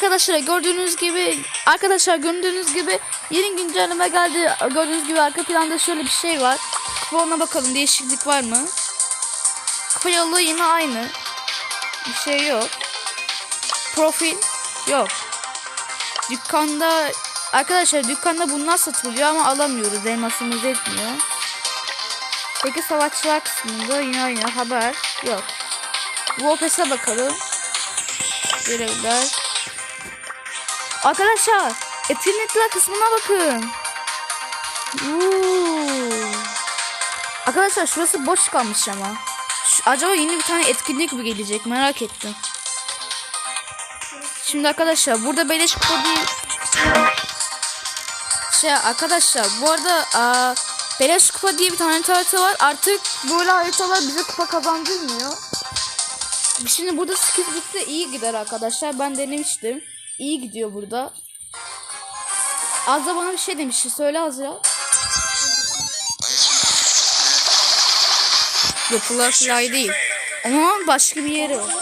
Arkadaşlar gördüğünüz gibi arkadaşlar gördüğünüz gibi yeni güncelleme geldi. Gördüğünüz gibi arka planda şöyle bir şey var. Kuponuna bakalım değişiklik var mı? Kupa yine aynı. Bir şey yok. Profil yok. Dükkanda arkadaşlar dükkanda bunlar satılıyor ama alamıyoruz. Elmasımız etmiyor. Peki savaşçılar kısmında yine aynı haber yok. Wallpass'e bakalım. Görevler. Arkadaşlar etkinlikler kısmına bakın. Uuu. Arkadaşlar şurası boş kalmış ama. Şu- acaba yeni bir tane etkinlik mi gelecek merak ettim. Şimdi arkadaşlar burada beleş kupa değil. Şey arkadaşlar bu arada aa, beleş kupa diye bir tane harita var. Artık böyle haritalar bize kupa kazandırmıyor. Şimdi burada skill bitti iyi gider arkadaşlar. Ben denemiştim. İyi gidiyor burada. Azra bana bir şey demişti. Söyle Azra. Yapılar fly değil. Ama başka bir yeri var.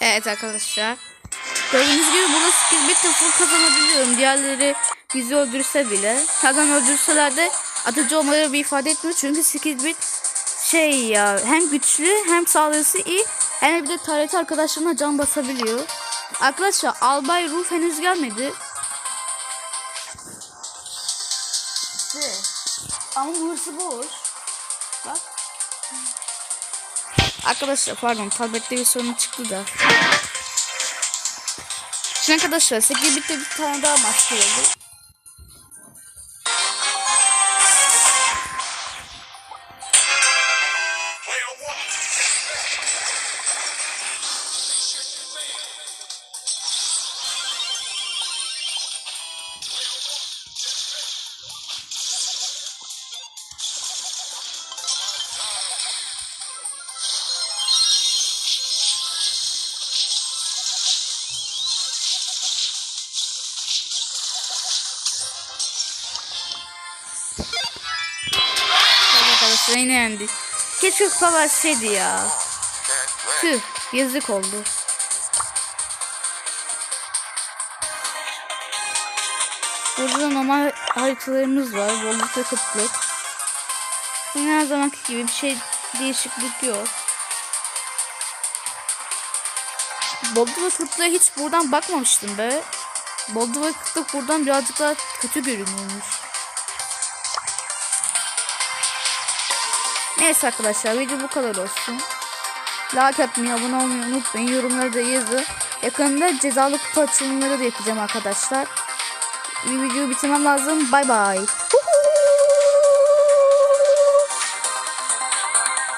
Evet arkadaşlar. Gördüğünüz gibi burada skill bitti full kazanabiliyorum. Diğerleri bizi öldürse bile. Zaten öldürseler de atıcı olmaları bir ifade etmiyor. Çünkü skill bit şey ya hem güçlü hem sağlığı iyi. Hem de bir de taret arkadaşlarına can basabiliyor. Arkadaşlar Albay Ruh henüz gelmedi. Ama burası boş. Bak. Arkadaşlar pardon tablette bir sorun çıktı da. Şimdi arkadaşlar 8 bitti bir tane daha maç oldu. Arkadaşlar yine yendik. Keşke kupa ya. Tüh yazık oldu. Burada normal haritalarımız var. Bolluk ve kıtlık. Yine her zamanki gibi bir şey değişiklik yok. Bolluk ve kıtlığa hiç buradan bakmamıştım be. Bolluk ve kıtlık buradan birazcık daha kötü görünüyormuş. Neyse arkadaşlar video bu kadar olsun. Like atmayı, abone olmayı unutmayın. Yorumları da yazın. Yakında cezalı kutu açılımları da yapacağım arkadaşlar. Videoyu bitirmem lazım. Bay bay.